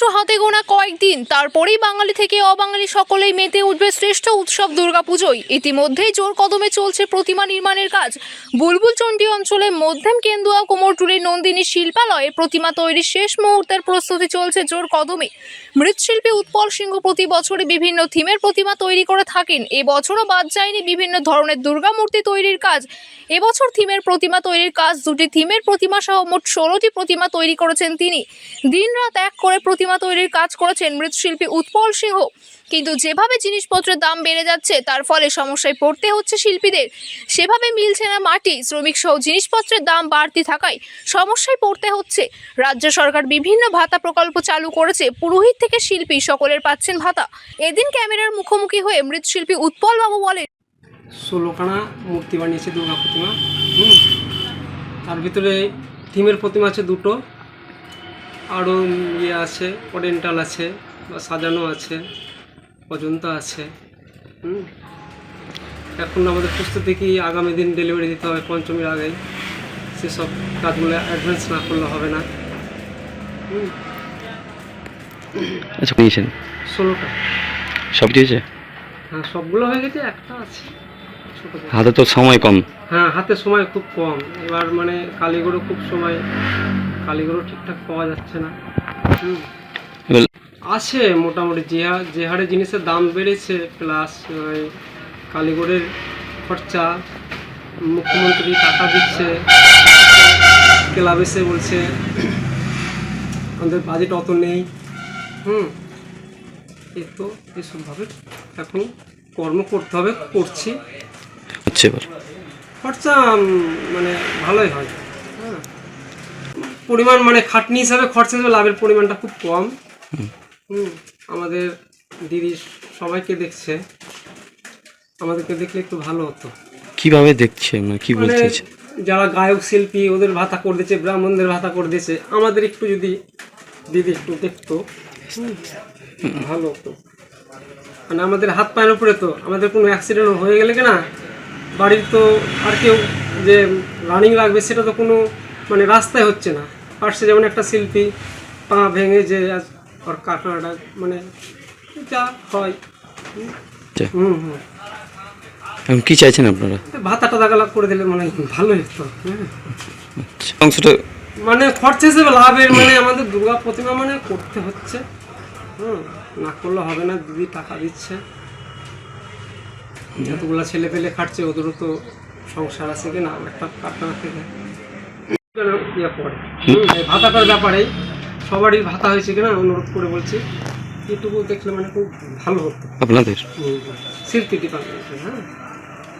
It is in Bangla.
মাত্র হাতে গোনা কয়েকদিন, তারপরেই বাঙালি থেকে অবাঙালি সকলেই মেতে উঠবে শ্রেষ্ঠ উৎসব দুর্গাপুজোয়। ইতিমধ্যেই জোর কদমে চলছে প্রতিমা নির্মাণের কাজ। বুলবুল চণ্ডী অঞ্চলে মধ্যম কেন্দুয়া কোমরটুলি নন্দিনী শিল্পালয়ে প্রতিমা তৈরির শেষ মুহূর্তের প্রস্তুতি চলছে জোর কদমে। মৃৎশিল্পী উৎপল সিংহ প্রতি বছরই বিভিন্ন থিমের প্রতিমা তৈরি করে থাকেন। এবছরও বাদ যায়নি বিভিন্ন ধরনের দুর্গা মূর্তি তৈরির কাজ। এবছর থিমের প্রতিমা তৈরির কাজ দুটি থিমের প্রতিমা সহ মোট ষোলোটি প্রতিমা তৈরি করেছেন তিনি। দিনরাত এক করে প্রতিমা তৈরির কাজ করেছেন মৃৎশিল্পী উৎপল সিংহ। কিন্তু যেভাবে জিনিসপত্রের দাম বেড়ে যাচ্ছে, তার ফলে সমস্যায় পড়তে হচ্ছে শিল্পীদের। সেভাবে মিলছে না মাটি শ্রমিক সহ জিনিসপত্রের দাম বাড়তি থাকায় সমস্যায় পড়তে হচ্ছে। রাজ্য সরকার বিভিন্ন ভাতা প্রকল্প চালু করেছে, পুরোহিত থেকে শিল্পী সকলের পাচ্ছেন ভাতা। এদিন ক্যামেরার মুখোমুখি হয়ে মৃৎশিল্পী উৎপল বাবু বলেন, ষোলোখানা মূর্তি বানিয়েছে দুর্গা প্রতিমা তার ভিতরে থিমের প্রতিমা আছে দুটো আরও ইয়ে আছে ওরিয়েন্টাল আছে বা সাজানো আছে অজন্তা আছে হুম? এখন আমাদের প্রস্তুতি কি আগামী দিন ডেলিভারি দিতে হবে পঞ্চমীর আগে? সেসব কাজগুলো অ্যাডভান্স না করলে হবে না। হুম? আচ্ছা ষোলোটা। সব দিয়েছে? হ্যাঁ সবগুলো হয়ে গেছে একটা আছে। হাতে তো সময় কম। হ্যাঁ হাতে সময় খুব কম। এবার মানে কালীগুলো খুব সময় কালীগুলো ঠিকঠাক পাওয়া যাচ্ছে না। হুম। আছে মোটামুটি যে যে হারে জিনিসের দাম বেড়েছে প্লাস কালীগড়ের খরচা মুখ্যমন্ত্রী টাকা দিচ্ছে ক্লাব এসে বলছে আমাদের বাজেট অত নেই। হুম। এ তো এসবভাবে এখন কর্ম করতে হবে করছি। খরচা মানে ভালোই হ্যাঁ। পরিমাণ মানে খাটনি হিসাবে খরচা হিসেবে লাভের পরিমাণটা খুব কম। হুম। আমাদের দিদি সবাইকে দেখছে। আমাদেরকে দেখলে একটু ভালো হতো। কীভাবে দেখছে? মানে কি মানে বলতে চাইছে? যারা গায়ক শিল্পী ওদের ভাতা করে দিয়েছে ব্রাহ্মণদের ভাতা করে দিয়েছে আমাদের একটু যদি দিদি একটু দেখতো হুম, ভালো হতো। মানে আমাদের হাত পায়ের উপরে তো আমাদের কোনো অ্যাক্সিডেন্ট হয়ে গেলে কি না বাড়ির তো আর কেউ যে রানিং লাগবে সেটা তো কোনো মানে রাস্তায় হচ্ছে না। পাশে যেমন একটা শিল্পী পা ভেঙে যে ওর কাটাটা মানে যা হয়। হুম হুম। এখন কি চাইছেন আপনারা? ভাতাটা দাগালা করে দিলে মানে ভালোই হতো হ্যাঁ। আচ্ছা, অংশটা মানে খরচা হিসেবে লাভের মানে আমাদের দুর্গা প্রতিমা মানে করতে হচ্ছে। হুম না করলে হবে না দিদি টাকা দিচ্ছে। যতগুলো ছেলে পেলে খাটছে ওদেরও তো সংসার আছে কিনা একটা কারখানা থেকে ইয়ে পড়ে। ভাতাটার ব্যাপারে সবারই ভাতা হয়েছে কিনা অনুরোধ করে বলছি। এটুকু দেখলে মানে খুব ভালো হতো। আপনাদের? হুম। ডিপার্টমেন্টে হ্যাঁ।